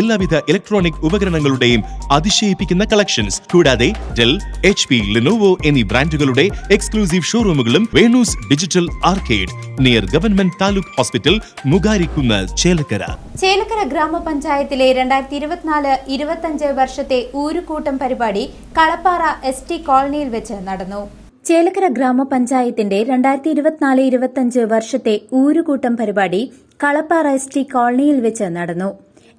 എല്ലാവിധ ഇലക്ട്രോണിക് ഉപകരണങ്ങളുടെയും അതിശയിപ്പിക്കുന്ന കളക്ഷൻസ് കൂടാതെ ഡെൽ എച്ച് പി ലിനോവോ എന്നീ ബ്രാൻഡുകളുടെ exclusive ഷോറൂമുകളും Venu's digital arcade near government taluk hospital Mugarikunnu Chelakkara. Chelakkara ഗ്രാമപഞ്ചായത്തിലെ രണ്ടായിരത്തി ഇരുപത്തിനാല് ഇരുപത്തഞ്ച് വർഷത്തെ ഊരുകൂട്ടം പരിപാടി കളപ്പാറ എസ് ടി കോളനിയിൽ വെച്ച് നടന്നു. ചേലക്കര ഗ്രാമപഞ്ചായത്തിന്റെ രണ്ടായിരത്തി ഇരുപത്തിനാല് ഇരുപത്തഞ്ച് വർഷത്തെ ഊരുകൂട്ടം പരിപാടി കളപ്പാറ എസ് ടി കോളനിയിൽ വെച്ച് നടന്നു.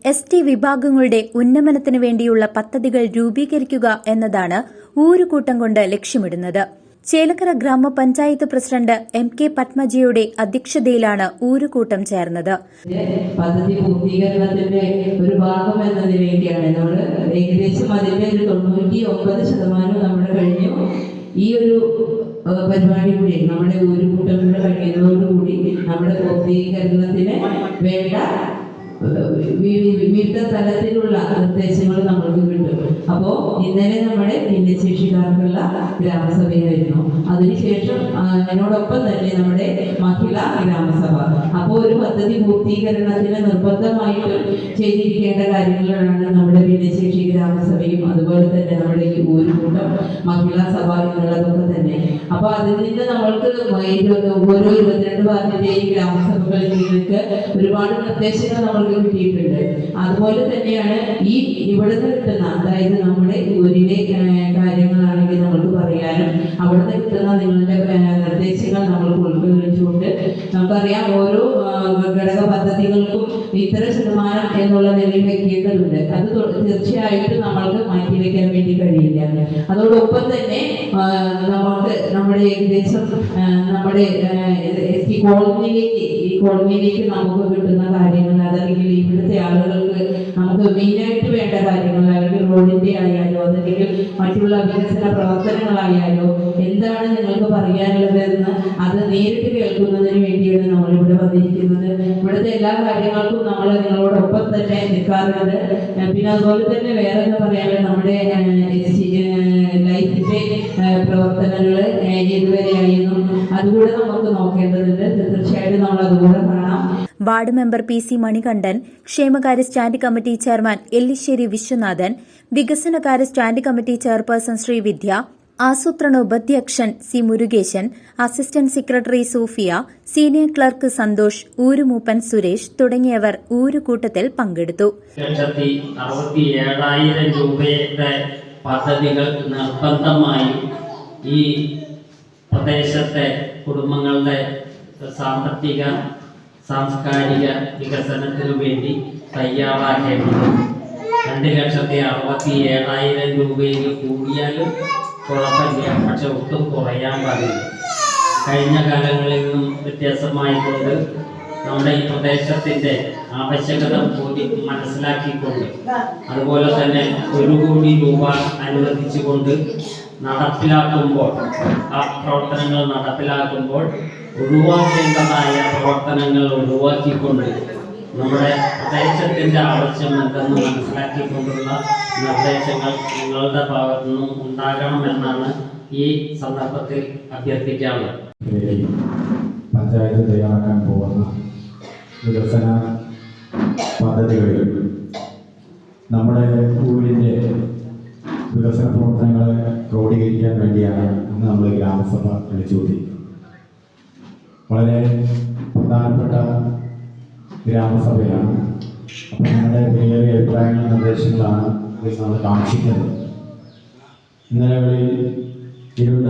എസ് ടി വിഭാഗങ്ങളുടെ ഉന്നമനത്തിനു വേണ്ടിയുള്ള പദ്ധതികൾ രൂപീകരിക്കുക എന്നതാണ് ഊരുകൂട്ടം കൊണ്ട് ലക്ഷ്യമിടുന്നത്. ചേലക്കര ഗ്രാമപഞ്ചായത്ത് പ്രസിഡന്റ് എം കെ പത്മജിയുടെ അധ്യക്ഷതയിലാണ് ഊരുകൂട്ടം ചേർന്നത്. പദ്ധതി പൂർത്തീകരണത്തിന്റെ ഒരു ഭാഗം എന്ന വേണ്ടിയാണ്. നമ്മൾ ഏകദേശം അതിന്റെ ഒരു തൊണ്ണൂറ്റി ഒമ്പത് ശതമാനം നമ്മുടെ കഴിഞ്ഞു. ഈ ഒരു പരിപാടി കൂടി നമ്മുടെ ഊരുകൂട്ടം കൂടെ കഴിയുന്നതോടുകൂടി നമ്മുടെ പൂർത്തീകരണത്തിന് വേണ്ട വിവിധ തലത്തിലുള്ള നിർദ്ദേശങ്ങൾ നമ്മൾക്ക് കിട്ടും അപ്പോ ഇന്നലെ നമ്മുടെ ഭിന്നശേഷിക്കാർക്കുള്ള ഗ്രാമസഭയായിരുന്നു. അതിനുശേഷം അതിനോടൊപ്പം തന്നെ നമ്മുടെ മഹിളാ ഗ്രാമസഭ. അപ്പോൾ ഒരു പദ്ധതി പൂർത്തീകരണത്തിന് നിർബന്ധമായിട്ടും ചെയ്തിരിക്കേണ്ട കാര്യങ്ങളാണ് നമ്മുടെ ഭിന്നശേഷി ഗ്രാമസഭയും അതുപോലെ തന്നെ ഒരു കൂട്ടം മഹിളാ സഭ തന്നെ. അപ്പൊ അതിൽ നിന്ന് നമ്മൾക്ക് ഓരോ ഇരുപത്തിരണ്ട് വാർഡിന്റെയും ഗ്രാമസഭകളിൽ നിന്നൊക്കെ ഒരുപാട് നിർദ്ദേശങ്ങൾ നമ്മൾക്ക് കിട്ടിയിട്ടുണ്ട്. അതുപോലെ തന്നെയാണ് ഈ ഇവിടെ നിന്ന് കിട്ടുന്ന അതായത് നമ്മുടെ ഊരിലെ കാര്യങ്ങളാണെങ്കിൽ നമ്മൾക്ക് പറയാനും അവിടെ നിന്ന് കിട്ടുന്ന നിങ്ങളുടെ നമുക്കറിയാം ഓരോ ഘടക പദ്ധതികൾക്കും ഇത്ര ശതമാനം എന്നുള്ള നിലയിൽ വെക്കേണ്ടതുണ്ട്. അത് തീർച്ചയായിട്ടും നമ്മൾക്ക് മാറ്റി വെക്കാൻ വേണ്ടി കഴിയില്ല. അതോടൊപ്പം തന്നെ നമുക്ക് നമ്മുടെ ഏകദേശം നമ്മുടെ ഈ കോളനിയിലേക്ക് ഈ കോളനിയിലേക്ക് നമുക്ക് കിട്ടുന്ന കാര്യങ്ങൾ അതല്ലെങ്കിൽ ഇവിടുത്തെ ആളുകൾക്ക് നമുക്ക് മെയിനായിട്ട് വേണ്ട കാര്യങ്ങൾ അല്ലെങ്കിൽ റോഡിന്റെ ആയാലോ അതല്ലെങ്കിൽ മറ്റുള്ള വികസന പ്രവർത്തനങ്ങളായാലോ എന്താണ് നിങ്ങൾക്ക് പറയാനുള്ളത് എന്ന് അത് നേരിട്ട് കേൾക്കുന്നതിന് വേണ്ടിയാണ് നമ്മൾ ഇവിടെ വന്നിരിക്കുന്നത്. ഇവിടുത്തെ എല്ലാ കാര്യങ്ങൾക്കും നമ്മൾ നിങ്ങളോടൊപ്പം തന്നെ നിൽക്കാറുണ്ട്. പിന്നെ അതുപോലെ തന്നെ വേറെ എന്താ പറയാനുള്ളത്? നമ്മുടെ ലൈഫിന്റെ പ്രവർത്തനങ്ങൾ ഏതുവരെയായിരുന്നു അതുകൂടെ നമുക്ക് നോക്കേണ്ടതുണ്ട്. തീർച്ചയായിട്ടും നമ്മൾ അതുകൂടെ കാണാം. Ward member P C Manikandan ക്ഷേമകാര്യ stand committee chairman Ellissery Viswanathan വികസനകാര്യ സ്റ്റാൻഡ് കമ്മിറ്റി ചെയർപേഴ്സൺ ശ്രീവിദ്യ ആസൂത്രണ ഉപാധ്യക്ഷൻ C Murukesan assistant secretary Sufiya senior clerk Santhosh ഊരുമൂപ്പൻ Suresh തുടങ്ങിയവർ ഊരുകൂട്ടത്തിൽ പങ്കെടുത്തു. രൂപയുടെ പദ്ധതികൾ നിർബന്ധമായും ഈ പ്രദേശത്തെ കുടുംബങ്ങളുടെ സാമ്പത്തിക സാംസ്കാരിക വികസനത്തിനു വേണ്ടി തയ്യാറാക്കേണ്ടത് രണ്ട് ലക്ഷത്തി അറുപത്തി ഏഴായിരം രൂപയിൽ കൂടിയാലും കുഴപ്പമില്ല പക്ഷെ ഒട്ടും കുറയാൻ പാടില്ല കഴിഞ്ഞ കാലങ്ങളിൽ നിന്നും വ്യത്യാസമായിക്കൊണ്ട് നമ്മുടെ ഈ പ്രദേശത്തിന്റെ ആവശ്യകത കൂടി മനസ്സിലാക്കിക്കൊണ്ട് അതുപോലെ തന്നെ ഒരു കോടി രൂപ അനുവദിച്ചുകൊണ്ട് നടപ്പിലാക്കുമ്പോൾ ആ പ്രവർത്തനങ്ങൾ നടപ്പിലാക്കുമ്പോൾ ഒഴിവാക്കേണ്ടതായ പ്രവർത്തനങ്ങൾ ഒഴിവാക്കിക്കൊണ്ട് നമ്മുടെ പ്രദേശത്തിന്റെ ആവശ്യം എന്തെന്ന് മനസ്സിലാക്കിക്കൊണ്ടുള്ള നിർദ്ദേശങ്ങൾ നിങ്ങളുടെ ഭാഗത്തു നിന്നും ഉണ്ടാകണമെന്നാണ് ഈ സന്ദർഭത്തിൽ അഭ്യർത്ഥിക്കാറുള്ളത് പഞ്ചായത്ത് തയ്യാറാക്കാൻ പോകുന്ന വികസന പദ്ധതികളിൽ നമ്മുടെ ഊരിന്റെ വികസന പ്രവർത്തനങ്ങളെ ക്രോഡീകരിക്കാൻ വേണ്ടിയാണ് ഇന്ന് നമ്മൾ ഗ്രാമസഭ വിളിച്ചു കൂട്ടിയിരിക്കുന്നത് വളരെ പ്രധാനപ്പെട്ട ഗ്രാമസഭയാണ്. അപ്പം നിങ്ങളുടെ വിലയേറിയ അഭിപ്രായങ്ങളും നിർദ്ദേശങ്ങളാണ് അത് നമ്മൾ കാക്ഷിക്കുന്നത് ഇന്നലകളിൽ ഇരുണ്ട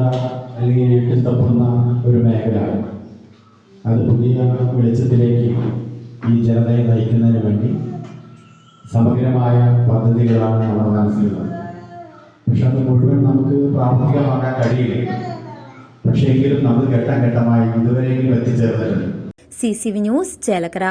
അല്ലെങ്കിൽ ഇരുട്ടിത്തപ്പുന്ന ഒരു മേഖല അത് പുതിയ വെളിച്ചത്തിലേക്ക് ഈ ജനതയെ നയിക്കുന്നതിന് വേണ്ടി സമഗ്രമായ പദ്ധതികളാണ് നമ്മുടെ മനസ്സിലുള്ളത്. പക്ഷെ അത് മുഴുവൻ നമുക്ക് പ്രാവർത്തികമാക്കാൻ കഴിയില്ല. പക്ഷേ എങ്കിലും നമ്മൾ ഘട്ടം ഘട്ടമായി ഇതുവരെയെങ്കിലും എത്തിച്ചേർന്നിട്ടുണ്ട്. C C V news Chelakkara.